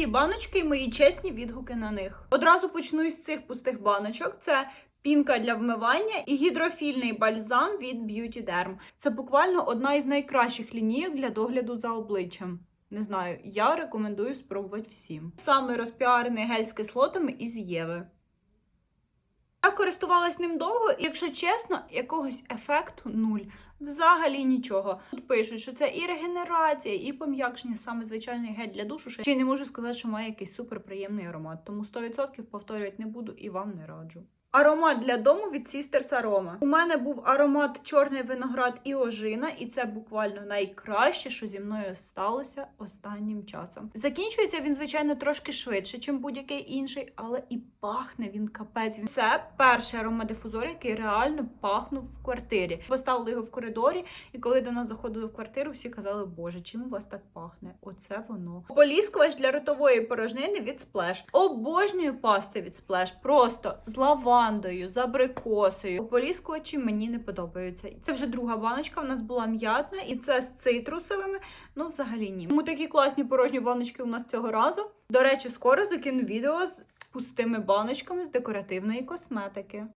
пусті баночки і мої чесні відгуки на них. Одразу почну із цих пустих баночок. Це пінка для вмивання і гідрофільний бальзам від Beauty Derm. Це буквально одна із найкращих лінійок для догляду за обличчям. Не знаю, я рекомендую спробувати всім. Саме розпіарений гель з кислотами із Єви. Я користувалась ним довго, і якщо чесно, якогось ефекту нуль. Взагалі нічого. Тут пишуть, що це і регенерація, і пом'якшення, саме звичайний гель для душу. Ще й не можу сказати, що має якийсь суперприємний аромат. Тому 100% повторювати не буду і вам не раджу. Аромат для дому від Sisters Aroma. У мене був аромат чорний виноград і ожина, і це буквально найкраще, що зі мною сталося останнім часом. Закінчується він, звичайно, трошки швидше, ніж будь-який інший, але і пахне він капець. Це перший аромадифузор, який реально пахнув в квартирі. Поставили його в коридорі, і коли до нас заходили в квартиру, всі казали, боже, чим у вас так пахне? Оце воно. Поліскувач для ротової порожнини від Splash. Обожнюю пасти від Splash. Просто з лавандою, з абрикосою. Ополіскувачі мені не подобаються. Це вже друга баночка. У нас була м'ятна, і це з цитрусовими. Ну, взагалі ні. Тому такі класні порожні баночки у нас цього разу. До речі, скоро закину відео з пустими баночками з декоративної косметики.